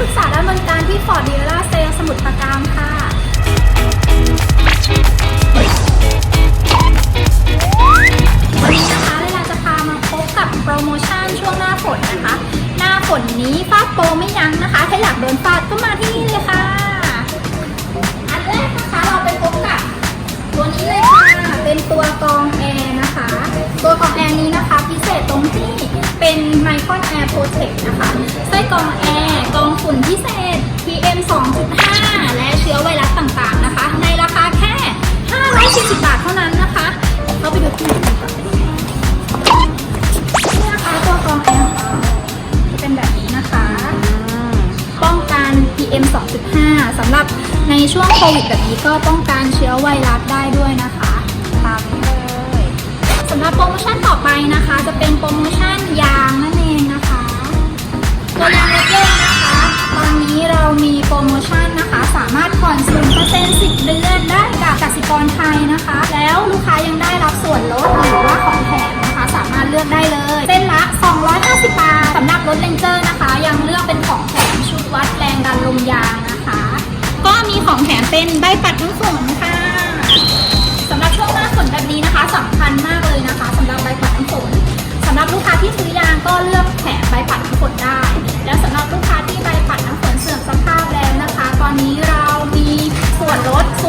ปรึกษาด้านบริการที่ฟอร์ดดีลล่าเซลสมุทรปราการค่ะ วันนี้นะคะเราจะพามาพบกับโปรโมชั่นช่วงหน้าฝนนะคะ หน้าฝนนี้ฟาดโปรไม่ยั้งนะคะถ้าอยากโดนฟาดก็มาที่นี่เลยค่ะ อันแรกนะคะเราไปพบกับตัวนี้เลยค่ะ เป็นตัวกรองแอร์นะคะ ตัวกรองแอร์นี้นะคะ พิเศษตรงที่เป็นไมโครอนแอร์โปรเทคนะคะไส้กรองแอร์ ฝุ่นพิเศษ PM 2.5 และเชื้อไวรัสต่างๆนะคะ ในราคาแค่ 540 บาทเท่านั้นนะคะ เข้าไปดูที่ไหนกันก่อนนี่นะคะตัวกรองแอร์ของเราจะเป็นแบบนี้นะคะ ป้องกัน PM 2.5 สำหรับในช่วงโควิดแบบนี้ก็ป้องกันเชื้อไวรัสได้ด้วยนะคะตามนี้เลยสำหรับโปรโมชั่นต่อไปนะคะ จะเป็นโปรโมชั่นยา โปรโมชั่นนะคะ สามารถผ่อน0% 10เดือนได้กับกสิกรไทยนะคะ แล้วลูกค้ายังได้รับส่วนลดหรือว่าของแถมนะคะ สามารถเลือกได้เลยเส้นละ 250 บาทสำหรับรถเลนเจอร์นะคะ ยังเลือกเป็นของแถมชุดวัดแรงดันลมยางนะคะ ก็มีของแถมเป็นใบปัดน้ำฝนค่ะ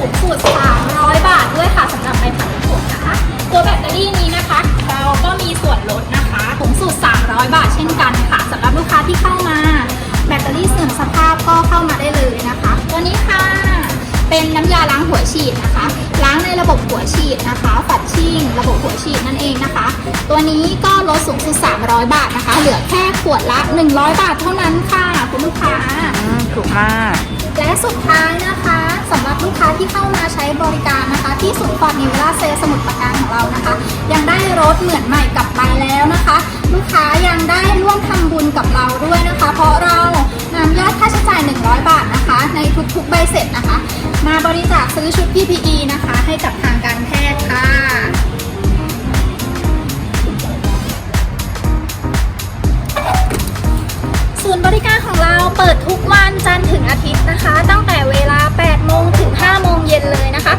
สูงสุด 300 บาทด้วยค่ะสำหรับใบปัดน้ำฝนนะคะ ตัวแบตเตอรี่นี้นะคะ เราก็มีส่วนลดนะคะสูงสุด 300 บาทเช่นกันค่ะสำหรับลูกค้าที่เข้ามา แบตเตอรี่เสื่อมสภาพก็เข้ามาได้เลยนะคะ ตัวนี้ค่ะ เป็นน้ำยาล้างหัวฉีดนะคะ ล้างในระบบหัวฉีดนะคะฝัดชิ่ง ระบบหัวฉีดนั่นเองนะคะ ตัวนี้ก็ลดสูงสุด 300 บาทนะคะ เหลือแค่ขวดละ 100 บาทเท่านั้นค่ะ คุณลูกค้าอืมถูกมาก และสุดท้ายนะคะ สำหรับลูกค้าที่เข้ามาใช้บริการนะคะ ที่ศูนย์ฟอดนิวราเซลสมุทรปราการของเรานะคะ ยังได้รถเหมือนใหม่กลับไปแล้วนะคะ ลูกค้ายังได้ร่วมทำบุญกับเราด้วยนะคะ เพราะเรานำยอดค่าใช้จ่าย 100 บาทนะคะ ในทุกๆใบเสร็จนะคะ มาบริจาคซื้อชุด PPE นะคะ ให้กับทางการแพทย์ค่ะศูนย์บริการของเราเปิดทุกวันจันทร์ถึงอาทิตย์นะคะ ตั้งแต่เวลา 8โมงถึง5โมงเย็นเลยนะคะ